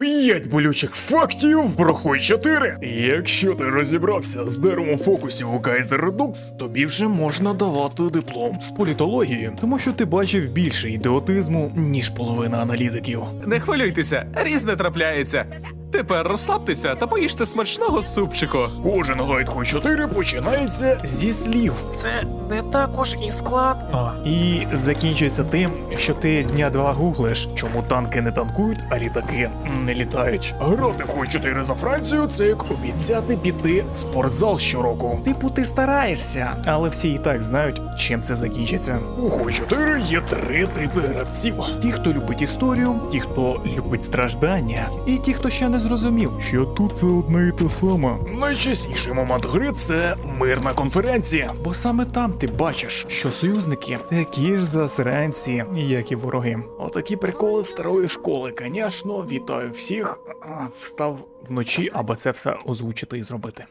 П'ять болючих фактів про Хой 4. Якщо ти розібрався з деревом фокусів у Кайзер Редукс, тобі вже можна давати диплом з політології, тому що ти бачив більше ідіотизму, ніж половина аналітиків. Не хвилюйтеся, різне трапляється. Тепер розслабтеся та поїжте смачного супчику. Кожен гайд Хой 4 починається зі слів. Це не також і складно. І закінчується тим, що ти дня два гуглиш, чому танки не танкують, а літаки не літають. Грати в Хой 4 за Францію це як обіцяти піти в спортзал щороку. Типу, ти стараєшся, але всі і так знають, чим це закінчиться. У Хой 4 є три типи гравців: ті, хто любить історію, ті, хто любить страждання, і ті, хто ще не зрозумів, що тут це одне і те саме. Найчасніший момент гри це мирна конференція, бо саме там ти бачиш, що союзники такі ж засранці, як і вороги. Отакі приколи старої школи. Звісно, вітаю всіх. Встав вночі, аби це все озвучити і зробити.